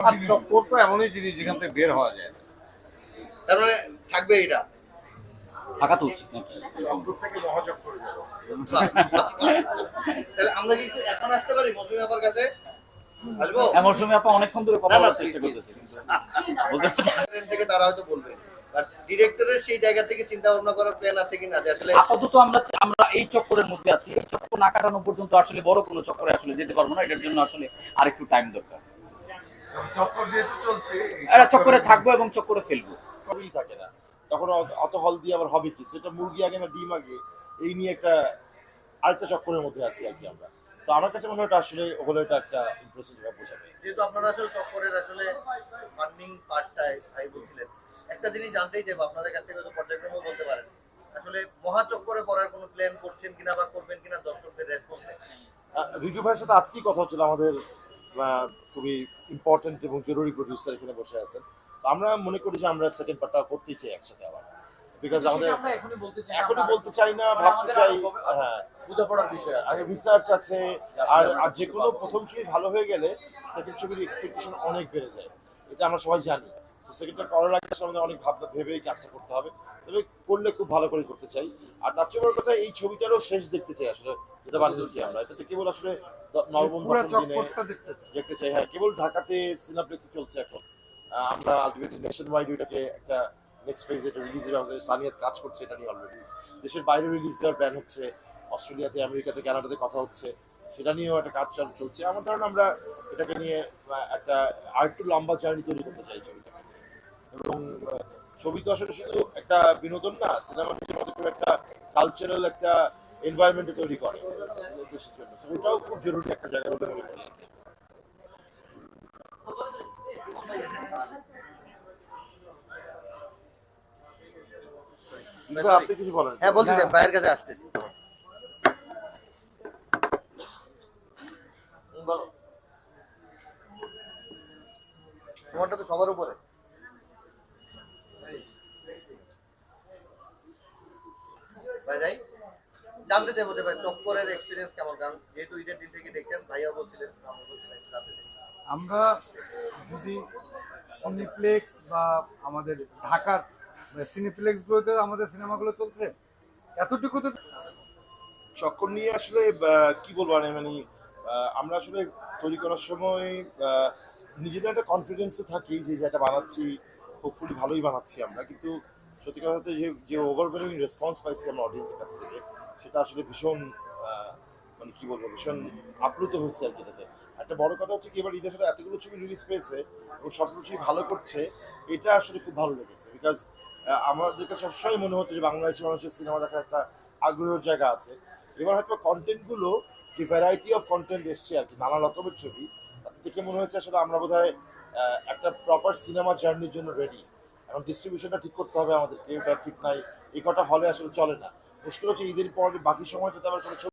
আর চক্কর তো এমনই জিনিস যেখান থেকে বের হওয়া যায়। না। তার মানে থাকবে এটা থাকা তো উচিত নাকি? তাহলে আমরা কি একটু এখন আসতে পারি মৌসুমী আপার কাছে? আসব? হ্যাঁ মৌসুমী আপা অনেকক্ষণ ধরে কথা না, না, বলার চেষ্টা করতেছে। বলতে Restaurant থেকে তারা হয়তো বলবে। বাট ডিরেক্টরের সেই জায়গা থেকে চিন্তা ভাবনা করার প্ল্যান আছে কিনা? যে আসলে আপাতত আমরা আমরা এই চক্করের মধ্যে আছি এই চক্কর না কাটানো পর্যন্ত আসলে বড় কোনো চক্করে আসলে যেতে পারব না। এটার জন্য আসলে আরেকটু টাইম দরকার। চক্কর যেহেতু চলছে এটা চক্করে থাকব এবং চক্করে ফেলব। কবেই থাকে না। তখন অত- হল দিয়ে আবার হবে কি? সেটা মুরগি আগে না ডিম আগে? এই নিয়ে একটা আরেকটা চক্করের মধ্যে আছি আর কি আমরা। তো আমার কাছে মনে হয় আসলে হলো এটা একটা ইমপ্রেশন যেটা বোঝাবে। যেহেতু আপনারা আসলে চক্করের আসলে ফান্ডিং পার্টটাই ভাই বলছিলেন একটা জিনিস জানতেই চাইব আপনাদের কাছ থেকে হয়তো পর্যায়ক্রমেও বলতে পারেন। আসলে মহাচক্করে পড়ার কোনো প্ল্যান করছেন কিনা বা করবেন কিনা দর্শকদের রেসপন্সে রিটু ভাইয়ের সাথে আজকেই কথা হচ্ছিল আমাদের খুবই ইম্পর্টেন্ট এবং জরুরি প্রডিউসার এখানে বসে আছেন। তো আমরা মনে করি যে আমরা সেকেন্ড পার্টটা করতেই চাই একসাথে আবার। বিকজ আমাদের এখনই বলতে চাই না ভাবতে চাই হ্যাঁ। বোঝাপড়ার বিষয় আগে রিসার্চ আছে আর আর যে কোনো প্রথম ছবি ভালো হয়ে গেলে সেকেন্ড ছবির এক্সপেকটেশন অনেক বেড়ে যায়। এটা আমরা সবাই জানি। তো সেকেন্ডটা করার আগে আসলে আমাদের অনেক ভাবনা ভেবেই কাজটা করতে হবে। তবে করলে খুব ভালো করে করতে চাই। আর তার চেয়ে বড় কথা এই ছবিটারও শেষ দেখতে চাই আসলে যেটা বানিয়েছি আমরা। এটাতে কেবল আসলে নবম দেখতে চাই। হ্যাঁ কেবল ঢাকাতে সিনাপ্লেক্সে চলছে এখন। আমরা আলটিমেটলি নেশন ওয়াইড এটাকে একটা নেক্সট ফেজ এটা রিলিজের সানিয়াত কাজ করছে এটা নিয়ে অলরেডি দেশের বাইরে রিলিজ দেওয়ার প্ল্যান হচ্ছে। অস্ট্রেলিয়াতে আমেরিকাতে কানাডাতে কথা হচ্ছে। সেটা নিয়েও একটা কাজ চাল- চলছে। আমার ধারণা আমরা এটাকে নিয়ে একটা আর একটু লম্বা জার্নি তৈরি করতে চাই ছবিটাকে নিয়ে। এবং ছবি তো আসলে শুধু একটা বিনোদন না সিনেমা নিজের একটা কালচারাল একটা এনভায়রনমেন্ট তৈরি করে ওটাও খুব জরুরি একটা জায়গা বলে মনে করি। আপনি কিছু বলেন। হ্যাঁ বলতে ভাইয়ের কাছে আসতেছি। বলো। তোমারটা তো সবার উপরে। ভাই যাই। জানতে চাইব যে ভাই চক্করের এক্সপিরিয়েন্স কেমন? কারণ যেহেতু ঈদের দিন থেকে দেখছেন ভাইয়া বলছিলেন আমরা জানতে আমরা যদি সিনিপ্লেক্স বা আমাদের ঢাকার সিনিপ্লেক্সগুলোতে আমাদের সিনেমাগুলো চলছে এতটুকুতে চক্কর নিয়ে আসলে কি বলব মানে মানে আমরা আসলে তৈরি করার সময় আহ, নিজেদের একটা কনফিডেন্স তো থাকেই যে যেটা বানাচ্ছি হোপফুলি ভালোই বানাচ্ছি আমরা। কিন্তু সত্যি কথা বলতে যে ওভারওয়েলিং রেসপন্স পাইছি আমরা অডিয়েন্সের কাছ থেকে সেটা আসলে ভীষণ মানে কি বলব ভীষণ আপ্লুত হয়েছে আর কি এটাতে। একটা বড় কথা হচ্ছে কি এবার ঈদের সাথে এতগুলো ছবি রিলিজ পেয়েছে এবং সবগুলো ছবি ভালো করছে এটা আসলে খুব ভালো লেগেছে বিকজ আমাদেরকে সবসময় মনে হতো যে বাংলাদেশের মানুষের সিনেমা দেখার একটা আগ্রহের জায়গা আছে। এবার হয়তো কন্টেন্টগুলো যে ভ্যারাইটি অফ কন্টেন্ট এসছে আর কি নানা রকমের ছবি তাতে দেখে মনে হচ্ছে আসলে আমরা আহ, একটা প্রপার সিনেমা জার্নির জন্য রেডি এখন ডিস্ট্রিবিউশনটা ঠিক করতে হবে আমাদেরকে, এটা ঠিক নাই, এই কটা হলে আসলে চলে না। মুশকিল হচ্ছে ঈদের পর, বাকি সময়টাতে আবার কোনো